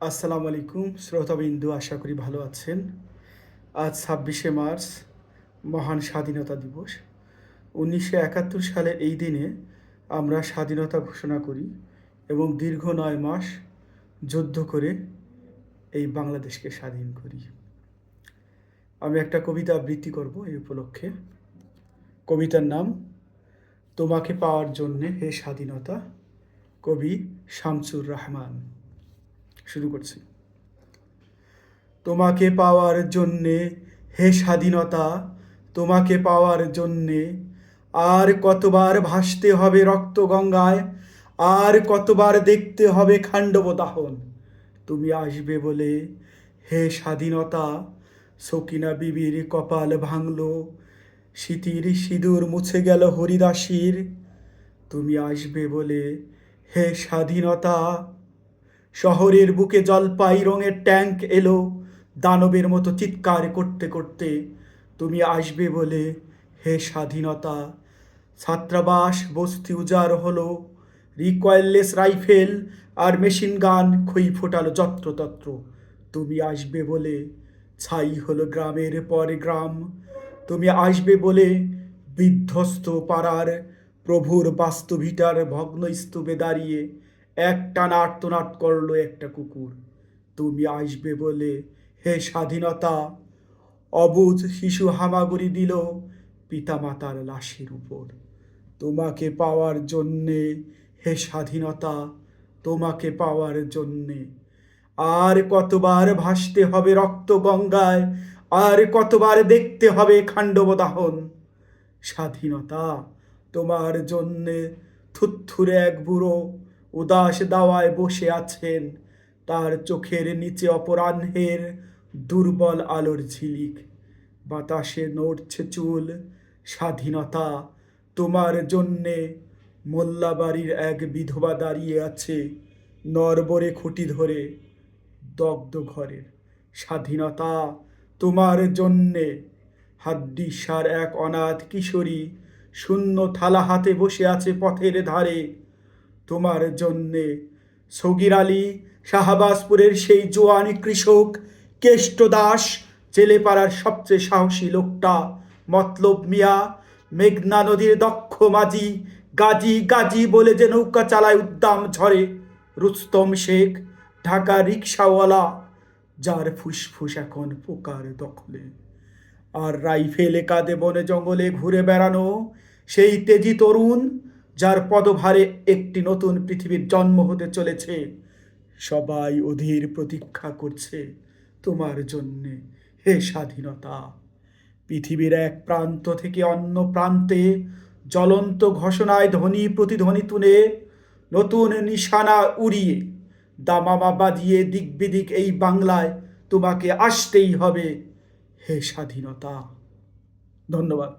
আসসালামু আলাইকুম, শ্রোতাবিন্দু, আশা করি ভালো আছেন। আজ ছাব্বিশে মার্চ, মহান স্বাধীনতা দিবস। উনিশশো একাত্তর সালের এই দিনে আমরা স্বাধীনতা ঘোষণা করি এবং দীর্ঘ নয় মাস যুদ্ধ করে এই বাংলাদেশকে স্বাধীন করি। আমি একটা কবিতা আবৃত্তি করব এই উপলক্ষে। কবিতার নাম, তোমাকে পাওয়ার জন্যে হে স্বাধীনতা কবি শামসুর রহমান। শুরু করছি। তোমাকে পাওয়ার জন্যে হে স্বাধীনতা, তোমাকে পাওয়ার জন্যে আর কতবার ভাসতে হবে রক্ত গঙ্গায়, আর কতবার দেখতে হবে খাণ্ডব দাহন। তুমি আসবে বলে হে স্বাধীনতা, সকিনা বিবির কপাল ভাঙল, স্মৃতির সিঁদুর মুছে গেল হরিদাসীর। তুমি আসবে বলে হে স্বাধীনতা শহরের বুকে জলপাই রঙের ট্যাঙ্ক এলো। দানবের মতো চিৎকার করতে করতে তুমি আসবে বলে, হে স্বাধীনতা, ছাত্রাবাস, বস্তি উজাড় হলো। রিকয়েললেস রাইফেল আর মেশিন গান খই ফোটালো যত্রতত্র। তুমি আসবে বলে, ছাই হলো গ্রামের পর গ্রাম। তুমি আসবে বলে, বিধ্বস্ত পাড়ার প্রভুর বাস্তুভিটার ভগ্ন স্তূপে দাঁড়িয়ে। একটা নাট্যনাট করল একটা কুকুর। তুমি আসবে বলে হে স্বাধীনতা, অবুঝ শিশু হামাগুড়ি দিল পিতামাতার লাশের উপর। তোমাকে পাওয়ার জন্যে হে স্বাধীনতা, তোমাকে পাওয়ার জন্যে। আর কতবার ভাসতে হবে রক্ত গঙ্গায়, আর কতবার দেখতে হবে খাণ্ডব দাহন। স্বাধীনতা, তোমার জন্যে থুত্থুরে এক বুড়ো উদাস দাওয়ায় বসে আছেন। তার চোখের নিচে অপরাহ্নের দুর্বল আলোর ঝিলিক। বাতাসে নড়ছে চুল। স্বাধীনতা তোমার জন্যে মোল্লাবাড়ির এক বিধবা দাঁড়িয়ে আছে নরবরে খুঁটি ধরে দগ্ধ ঘরের। স্বাধীনতা তোমার জন্যে। হাড্ডিসার এক অনাথ কিশোরী শূন্য থালা হাতে বসে আছে পথের ধারে। তোমার জন্যে। সগির আলী শাহবাজপুরের সেই জোয়ানি কৃষক, কেষ্ট দাস, জেলেপাড়ার সবচেয়ে সাহসী লোকটা। মতলব মিয়া, মেঘনা নদীর দক্ষ মাঝি, গাজী গাজী বলে যে নৌকা চালায় উদ্দাম ঝরে রুস্তম শেখ, ঢাকা রিক্সাওয়ালা, যার ফুসফুস এখন পোকার দখলে। আর রাইফেল কাঁধে বনে জঙ্গলে ঘুরে বেড়ানো সেই তেজি তরুণ যার পদভারে একটি নতুন পৃথিবীর জন্ম হতে চলেছে। সবাই অধীর প্রতীক্ষা করছে তোমার জন্যে, হে স্বাধীনতা। পৃথিবীর এক প্রান্ত থেকে অন্য প্রান্তে জ্বলন্ত ঘোষণায় ধ্বনি প্রতিধ্বনি তুলে নতুন নিশানা উড়িয়ে দামামা বাজিয়ে দিক বিদিক এই বাংলায় তোমাকে আসতেই হবে, হে স্বাধীনতা। ধন্যবাদ।